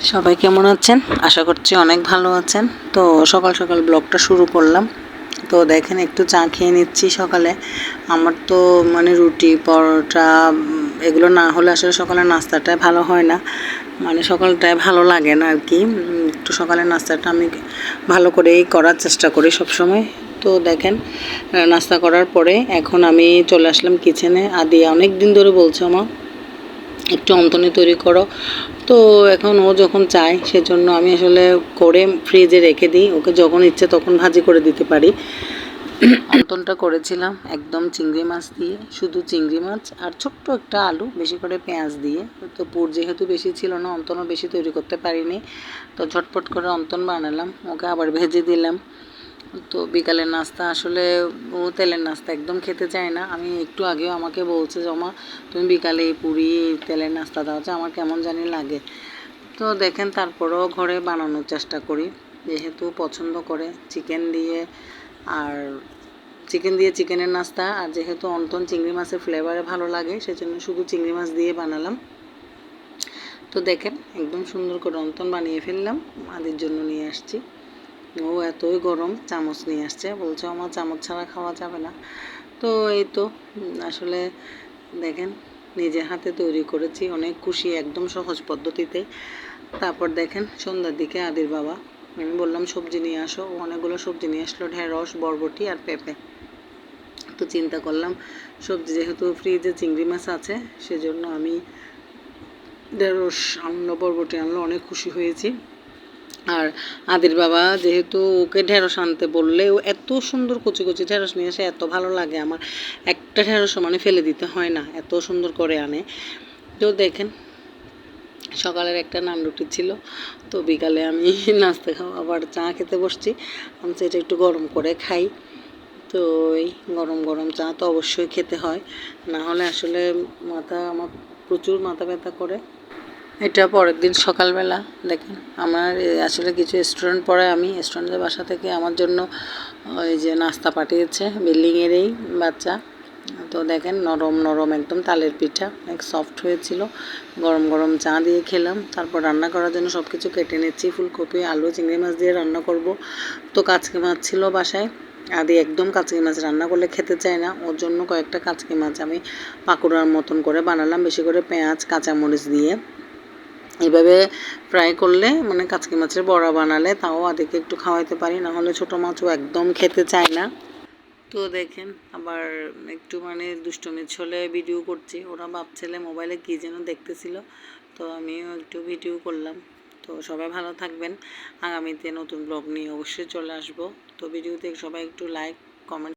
সবাই কেমন আছেন? আশা করছি অনেক ভালো আছেন। তো সকাল সকাল ব্লগটা শুরু করলাম। তো দেখেন, একটু চা খেয়ে নিচ্ছি সকালে। আমার তো মানে রুটি, পরোটা, এগুলো না হলে আসলে সকালের নাস্তাটাই ভালো হয় না। মানে সকালটায় ভালো লাগে না আর কি। একটু সকালের নাস্তাটা আমি ভালো করেই করার চেষ্টা করি সব সময় তো দেখেন, নাস্তা করার পরে এখন আমি চলে আসলাম কিচেনে আদি অনেক দিন ধরে বলছে আমার একটু অন্তনি তৈরি করো। তো এখন ও যখন চায়, সেজন্য আমি আসলে করে ফ্রিজে রেখে দিই। ওকে যখন ইচ্ছে তখন ভাজি করে দিতে পারি। অন্তনটা করেছিলাম একদম চিংড়ি মাছ দিয়ে, শুধু চিংড়ি মাছ আর ছোট্ট একটা আলু, বেশি করে পেঁয়াজ দিয়ে। তো পুর যেহেতু বেশি ছিল না অন্তনও বেশি তৈরি করতে পারিনি। তো ঝটপট করে অন্তন বানালাম, ওকে আবার ভেজে দিলাম। তো বিকালের নাস্তা, আসলে ও তেলের নাস্তা একদম খেতে চায় না। আমি একটু আগেও আমাকে বলছে, জমা, তুমি বিকালে পুরি তেলের নাস্তা দাও আমার কেমন জানি লাগে। তো দেখেন, তারপরেও ঘরে বানানোর চেষ্টা করি। যেহেতু পছন্দ করে চিকেন দিয়ে, আর চিকেন দিয়ে চিকেনের নাস্তা, আর যেহেতু অন্তন চিংড়ি মাছের ফ্লেভারে ভালো লাগে, সেজন্য শুধু চিংড়ি মাছ দিয়ে বানালাম। তো দেখেন, একদম সুন্দর করে অন্তন বানিয়ে ফেললাম আদির জন্য নিয়ে আসছি। ও এতই গরম চামচ নিয়ে আসছে। বলছে, আমার চামচ ছাড়া খাওয়া যাবে না। তো এই তো আসলে দেখেন নিজের হাতে তৈরি করেছি, অনেক খুশি, একদম সহজ পদ্ধতিতে। তারপর দেখেন, সন্ধ্যার দিকে আদির বাবা, আমি বললাম, সবজি নিয়ে আসো। অনেকগুলো সবজি নিয়ে আসলো, ঢেঁড়স, বরবটি আর পেঁপে। তো চিন্তা করলাম, সবজি যেহেতু ফ্রিজে চিংড়ি মাছ আছে, সেজন্য আমি ঢেঁড়স আনলো, বরবটি আনলো, অনেক খুশি হয়েছি। আর আদির বাবা যেহেতু ওকে ঢেঁড়স আনতে বললে ও এত সুন্দর কচি কচি ঢেঁড়স নিয়ে এসে এত ভালো লাগে আমার। একটা ঢেঁড়সও মানে ফেলে দিতে হয় না, এত সুন্দর করে আনে। তো দেখেন, সকালের একটা নান রুটি ছিল, তো বিকালে আমি নাস্তা খাওয়া আবার চা খেতে বসছি। আমি সেটা একটু গরম করে খাই। তো এই গরম গরম চা তো অবশ্যই খেতে হয়। না হলে আসলে মাথা, আমার প্রচুর মাথা ব্যথা করে। এটা পরের দিন সকালবেলা। দেখেন, আমার আসলে কিছু স্টুডেন্ট পড়ে আমি স্টুডেন্টদের বাসা থেকে আমার জন্য ওই যে নাস্তা পাঠিয়েছে বিল্ডিংয়েরই বাচ্চা। তো দেখেন, নরম নরম একদম তালের পিঠা অনেক সফট হয়েছিল। গরম গরম চা দিয়ে খেলাম। তারপর রান্না করার জন্য সব কিছু কেটে নিচ্ছি, ফুলকপি, আলু, চিংড়ি মাছ দিয়ে রান্না করব। তো কাচকি মাছ ছিল বাসায়। আদি একদম কাচকি মাছ রান্না করলে খেতে চায় না। ওর জন্য কয়েকটা কাচকি মাছ আমি পাকোড়ার মতন করে বানালাম, বেশি করে পেঁয়াজ, কাঁচামরিচ দিয়ে। এভাবে ফ্রাই করলে মানে কাচকি মাছের বড়া বানালে তাও আদিকে একটু খাওয়াইতে পারি, না হলে ছোটো মাছও একদম খেতে চায় না। তো দেখেন, আবার একটু মানে দুষ্টুমির ছলে ভিডিও করছি, ওরা ভাবছিলে মোবাইলে কী যেন দেখতেছিল, তো আমিও একটু ভিডিও করলাম। তো সবাই ভালো থাকবেন, আগামীতে নতুন ব্লগ নিয়ে অবশ্যই চলে আসব। তো ভিডিওতে সবাই একটু লাইক কমেন্ট